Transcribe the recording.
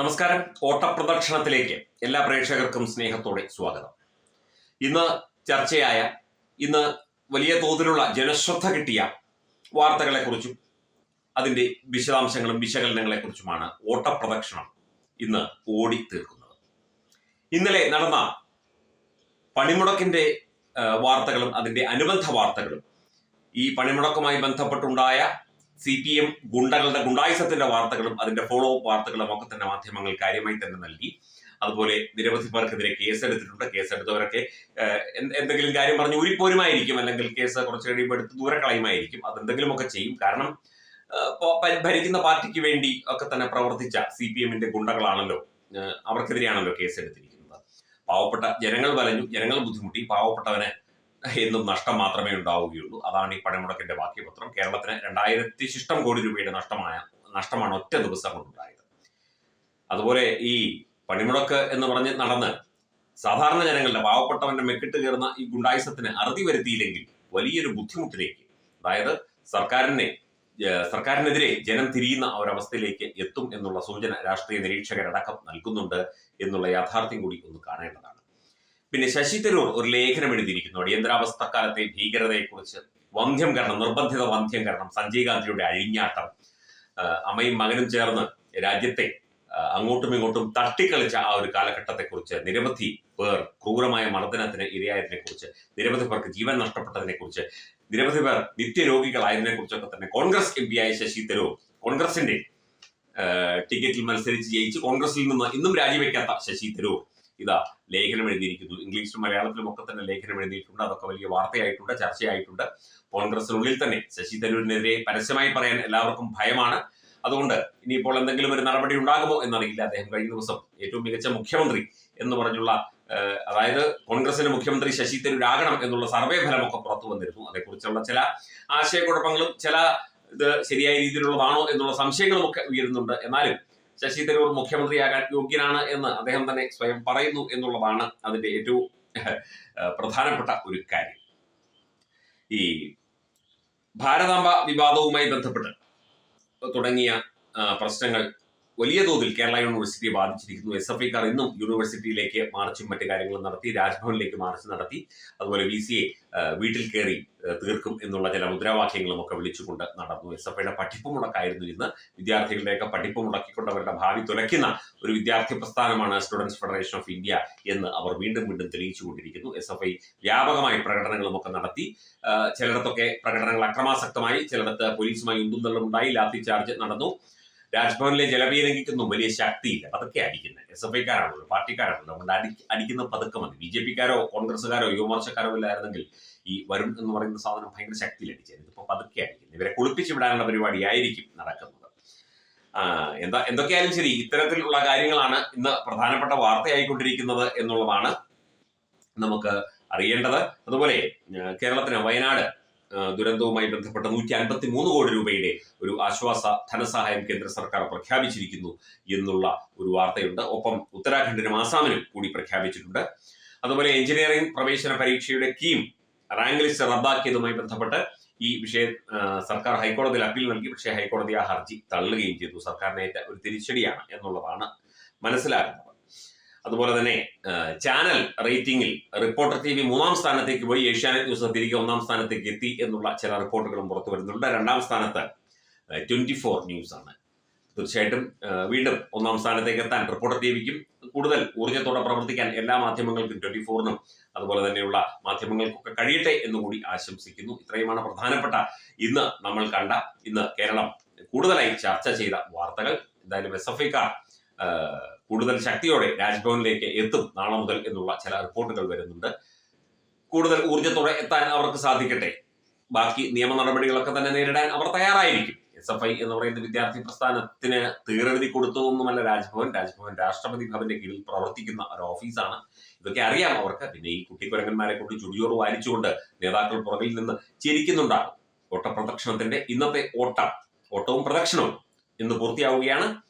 നമസ്കാരം. ഓട്ടപ്രദക്ഷിണത്തിലേക്ക് എല്ലാ പ്രേക്ഷകർക്കും സ്നേഹത്തോടെ സ്വാഗതം. ഇന്ന് ചർച്ചയായ ഇന്ന് വലിയ തോതിലുള്ള ജനശ്രദ്ധ കിട്ടിയ വാർത്തകളെക്കുറിച്ചും അതിന്റെ വിശദാംശങ്ങളും വിശകലനങ്ങളെക്കുറിച്ചുമാണ് ഓട്ടപ്രദക്ഷിണം ഇന്ന് ഓടി തീർക്കുന്നത് ഇന്നലെ നടന്ന പണിമുടക്കിന്റെ വാർത്തകളും അതിന്റെ അനുബന്ധ വാർത്തകളും ഈ പണിമുടക്കുമായി ബന്ധപ്പെട്ടുണ്ടായ സി പി എം ഗുണ്ടകളുടെ ഗുണ്ടായുസത്തിന്റെ വാർത്തകളും അതിന്റെ ഫോളോ അപ്പ് വാർത്തകളും ഒക്കെ തന്നെ മാധ്യമങ്ങൾ കാര്യമായി തന്നെ നൽകി. അതുപോലെ നിരവധി പേർക്കെതിരെ കേസെടുത്തിട്ടുണ്ട് കേസെടുത്തവരൊക്കെ എന്തെങ്കിലും കാര്യം പറഞ്ഞ് ഊരിപ്പോരുമായിരിക്കും അല്ലെങ്കിൽ കേസ് കുറച്ച് കഴിയുമ്പോൾ എടുത്ത് ദൂരെ കളയുമായിരിക്കും അതെന്തെങ്കിലുമൊക്കെ ചെയ്യും. കാരണം ഭരിക്കുന്ന പാർട്ടിക്ക് വേണ്ടി ഒക്കെ തന്നെ പ്രവർത്തിച്ച സി പി എമ്മിന്റെ ഗുണ്ടകളാണല്ലോ അവർക്കെതിരെയാണല്ലോ കേസെടുത്തിരിക്കുന്നത് പാവപ്പെട്ട ജനങ്ങൾ വലഞ്ഞു ജനങ്ങൾ ബുദ്ധിമുട്ടി. പാവപ്പെട്ടവന് എന്നും നഷ്ടം മാത്രമേ ഉണ്ടാവുകയുള്ളൂ. അതാണ് ഈ പണിമുടക്കിന്റെ വാക്യപത്രം. പത്രം കേരളത്തിന് രണ്ടായിരത്തി ശിഷ്ടം കോടി രൂപയുടെ നഷ്ടമായ നഷ്ടമാണ് ഒറ്റ ദിവസം കൊണ്ടുണ്ടായത്. അതുപോലെ ഈ പണിമുടക്ക് എന്ന് പറഞ്ഞ് നടന്ന് സാധാരണ ജനങ്ങളുടെ പാവപ്പെട്ടവന്റെ മെക്കിട്ട് കയറുന്ന ഈ ഗുണ്ടായുസത്തിന് അറുതി വരുത്തിയില്ലെങ്കിൽ വലിയൊരു ബുദ്ധിമുട്ടിലേക്ക് അതായത് സർക്കാരിനെ സർക്കാരിനെതിരെ ജനം തിരിയുന്ന ഒരവസ്ഥയിലേക്ക് എത്തും എന്നുള്ള സൂചന രാഷ്ട്രീയ നിരീക്ഷകരടക്കം നൽകുന്നുണ്ട് എന്നുള്ള യാഥാർത്ഥ്യം കൂടി ഒന്ന് കാണേണ്ടതാണ്. പിന്നെ ശശി തരൂർ ഒരു ലേഖനം എഴുതിയിരിക്കുന്നു. അടിയന്തരാവസ്ഥക്കാലത്തെ ഭീകരതയെക്കുറിച്ച് വന്ധ്യം കാരണം നിർബന്ധിത വന്ധ്യം കാരണം സഞ്ജയ് ഗാന്ധിയുടെ അഴിഞ്ഞാട്ടം അമ്മയും മകനും ചേർന്ന് രാജ്യത്തെ അങ്ങോട്ടും ഇങ്ങോട്ടും തട്ടിക്കളിച്ച ആ ഒരു കാലഘട്ടത്തെക്കുറിച്ച് നിരവധി പേർ ക്രൂരമായ മർദ്ദനത്തിന് ഇരയായതിനെ കുറിച്ച് നിരവധി പേർക്ക് ജീവൻ നഷ്ടപ്പെട്ടതിനെ കുറിച്ച് നിരവധി പേർ നിത്യരോഗികളായതിനെ കുറിച്ചൊക്കെ തന്നെ കോൺഗ്രസ് എം ആയ ശശി തരൂർ കോൺഗ്രസിന്റെ ടിക്കറ്റിൽ മത്സരിച്ച് ജയിച്ച് കോൺഗ്രസിൽ നിന്ന് ഇന്നും രാജിവെക്കാത്ത ശശി തരൂർ ഇതാ ലേഖനം എഴുതിയിരിക്കുന്നു. ഇംഗ്ലീഷിലും മലയാളത്തിലും ഒക്കെ തന്നെ ലേഖനം എഴുതിയിട്ടുണ്ട്. അതൊക്കെ വലിയ വാർത്തയായിട്ടുണ്ട് ചർച്ചയായിട്ടുണ്ട്. കോൺഗ്രസിനുള്ളിൽ തന്നെ ശശി തരൂരിനെതിരെ പരസ്യമായി പറയാൻ എല്ലാവർക്കും ഭയമാണ്. അതുകൊണ്ട് ഇനിയിപ്പോൾ എന്തെങ്കിലും ഒരു നടപടി ഉണ്ടാകുമോ എന്നറിയില്ല അദ്ദേഹം കഴിഞ്ഞ ദിവസം ഏറ്റവും മികച്ച മുഖ്യമന്ത്രി എന്ന് പറഞ്ഞുള്ള അതായത് കോൺഗ്രസിന്റെ മുഖ്യമന്ത്രി ശശി തരൂരാകണം എന്നുള്ള സർവേ ഫലമൊക്കെ പുറത്തു വന്നിരുന്നു. അതേക്കുറിച്ചുള്ള ചില ആശയക്കുഴപ്പങ്ങളും ചില ഇത് ശരിയായ രീതിയിലുള്ളതാണോ എന്നുള്ള സംശയങ്ങളും ഒക്കെ ഉയരുന്നുണ്ട്. എന്നാലും ശശി തരൂർ മുഖ്യമന്ത്രിയാകാൻ യോഗ്യനാണ് എന്ന് അദ്ദേഹം തന്നെ സ്വയം പറയുന്നു എന്നുള്ളതാണ് അതിന്റെ ഏറ്റവും പ്രധാനപ്പെട്ട ഒരു കാര്യം. ഈ ഭാരതാംബ വിവാദവുമായി ബന്ധപ്പെട്ട് തുടങ്ങിയ പ്രശ്നങ്ങൾ വലിയ തോതിൽ കേരള യൂണിവേഴ്സിറ്റിയെ ബാധിച്ചിരിക്കുന്നു. എസ് എഫ് ഐക്കാർ ഇന്നും യൂണിവേഴ്സിറ്റിയിലേക്ക് മാർച്ചും മറ്റു കാര്യങ്ങളും നടത്തി രാജ്ഭവനിലേക്ക് മാർച്ച് നടത്തി. അതുപോലെ വി സി എ വീട്ടിൽ കയറി തീർക്കും എന്നുള്ള ചില മുദ്രാവാക്യങ്ങളും ഒക്കെ വിളിച്ചുകൊണ്ട് നടന്നു. എസ് എഫ് ഐയുടെ പഠിപ്പ് മുടക്കായിരുന്നു ഇന്ന്. വിദ്യാർത്ഥികളുടെയൊക്കെ പഠിപ്പ് മുടക്കിക്കൊണ്ട് അവരുടെ ഭാവി തുലയ്ക്കുന്ന ഒരു വിദ്യാർത്ഥി പ്രസ്ഥാനമാണ് സ്റ്റുഡൻസ് ഫെഡറേഷൻ ഓഫ് ഇന്ത്യ എന്ന് അവർ വീണ്ടും വീണ്ടും തെളിയിച്ചുകൊണ്ടിരിക്കുന്നു. എസ് എഫ് ഐ വ്യാപകമായി പ്രകടനങ്ങളും ഒക്കെ നടത്തി ചിലയിടത്തൊക്കെ പ്രകടനങ്ങൾ അക്രമാസക്തമായി ചിലയിടത്ത് പോലീസുമായി ഉന്തും ഉണ്ടായി ലാത്തി ചാർജ് നടന്നു. രാജ്ഭവനിലെ ജലപീ ലംഘിക്കുന്നു വലിയ ശക്തിയില്ല. പതുക്കെ അടിക്കുന്നത് എസ് എഫ് ഐക്കാരാണല്ലോ പാർട്ടിക്കാരാണല്ലോ. അതുകൊണ്ട് അടി അടിക്കുന്ന പതുക്കെ മതി. ബി ജെ പിക്കാരോ കോൺഗ്രസ്സുകാരോ യുവമോർച്ചക്കാരോ ഇല്ലായിരുന്നെങ്കിൽ ഈ വരുൺ എന്ന് പറയുന്ന സാധനം ഭയങ്കര ശക്തിയിൽ അടിച്ചത് ഇതിപ്പോ പതുക്കെ അടിക്കുന്നു. ഇവരെ കുളിപ്പിച്ച് വിടാനുള്ള പരിപാടിയായിരിക്കും നടക്കുന്നത്. എന്താ എന്തൊക്കെയായാലും ശരി ഇത്തരത്തിലുള്ള കാര്യങ്ങളാണ് ഇന്ന് പ്രധാനപ്പെട്ട വാർത്തയായിക്കൊണ്ടിരിക്കുന്നത് എന്നുള്ളതാണ് നമുക്ക് അറിയേണ്ടത്. അതുപോലെ കേരളത്തിന് വയനാട് ദുരന്തവുമായി ബന്ധപ്പെട്ട നൂറ്റി അൻപത്തി മൂന്ന് കോടി രൂപയുടെ ഒരു ആശ്വാസ ധനസഹായം കേന്ദ്ര സർക്കാർ പ്രഖ്യാപിച്ചിരിക്കുന്നു എന്നുള്ള ഒരു വാർത്തയുണ്ട്. ഒപ്പം ഉത്തരാഖണ്ഡിനും ആസാമിനും കൂടി പ്രഖ്യാപിച്ചിട്ടുണ്ട്. അതുപോലെ എഞ്ചിനീയറിംഗ് പ്രവേശന പരീക്ഷയുടെ കീം റാങ്ക് ലിസ്റ്റ് റദ്ദാക്കിയതുമായി ബന്ധപ്പെട്ട് ഈ വിഷയം സർക്കാർ ഹൈക്കോടതിയിൽ അപ്പീൽ നൽകി. പക്ഷേ ഹൈക്കോടതി ആ ഹർജി തള്ളുകയും ചെയ്തു. സർക്കാരിനേറ്റ ഒരു തിരിച്ചടിയാണ് എന്നുള്ളതാണ് മനസ്സിലാക്കുന്നത് അതുപോലെ തന്നെ ചാനൽ റേറ്റിംഗിൽ റിപ്പോർട്ടർ ടി വി മൂന്നാം സ്ഥാനത്തേക്ക് പോയി ഏഷ്യാനെറ്റ് ന്യൂസ് തിരികെ ഒന്നാം സ്ഥാനത്തേക്ക് എത്തി എന്നുള്ള ചില റിപ്പോർട്ടുകളും പുറത്തു വരുന്നുണ്ട്. രണ്ടാം സ്ഥാനത്ത് ട്വന്റി ഫോർ ന്യൂസ് ആണ്. തീർച്ചയായിട്ടും വീണ്ടും ഒന്നാം സ്ഥാനത്തേക്ക് എത്താൻ റിപ്പോർട്ടർ ടി വിക്കും കൂടുതൽ ഊർജത്തോടെ പ്രവർത്തിക്കാൻ എല്ലാ മാധ്യമങ്ങൾക്കും ട്വന്റി ഫോറിനും അതുപോലെ തന്നെയുള്ള മാധ്യമങ്ങൾക്കൊക്കെ കഴിയട്ടെ എന്ന് കൂടി ആശംസിക്കുന്നു. ഇത്രയുമാണ് പ്രധാനപ്പെട്ട ഇന്ന് നമ്മൾ കണ്ട ഇന്ന് കേരളം കൂടുതലായി ചർച്ച ചെയ്ത വാർത്തകൾ. എന്തായാലും എസ് എഫ് ഐക്കാർ കൂടുതൽ ശക്തിയോടെ രാജ്ഭവനിലേക്ക് എത്തും നാളെ മുതൽ എന്നുള്ള ചില റിപ്പോർട്ടുകൾ വരുന്നുണ്ട്. കൂടുതൽ ഊർജത്തോടെ എത്താൻ അവർക്ക് സാധിക്കട്ടെ. ബാക്കി നിയമ നടപടികളൊക്കെ തന്നെ നേരിടാൻ അവർ തയ്യാറായിരിക്കും. എസ് എഫ് ഐ എന്ന് പറയുന്ന വിദ്യാർത്ഥി പ്രസ്ഥാനത്തിന് തീറെഴുതി കൊടുത്തതൊന്നുമല്ല രാജ്ഭവൻ. രാജ്ഭവൻ രാഷ്ട്രപതി ഭവന്റെ കീഴിൽ പ്രവർത്തിക്കുന്ന ഒരു ഓഫീസാണ്. ഇതൊക്കെ അറിയാം അവർക്ക്. പിന്നെ ഈ കുട്ടിക്കുരങ്ങന്മാരെ കൊണ്ട് ചുടിയോറ് വാരിച്ചുകൊണ്ട് നേതാക്കൾ പുറകിൽ നിന്ന് ചിരിക്കുന്നുണ്ടാകും. ഓട്ടപ്രദക്ഷിണത്തിന്റെ ഇന്നത്തെ ഓട്ടം ഓട്ടവും പ്രദക്ഷിണവും ഇന്ന് പൂർത്തിയാവുകയാണ്.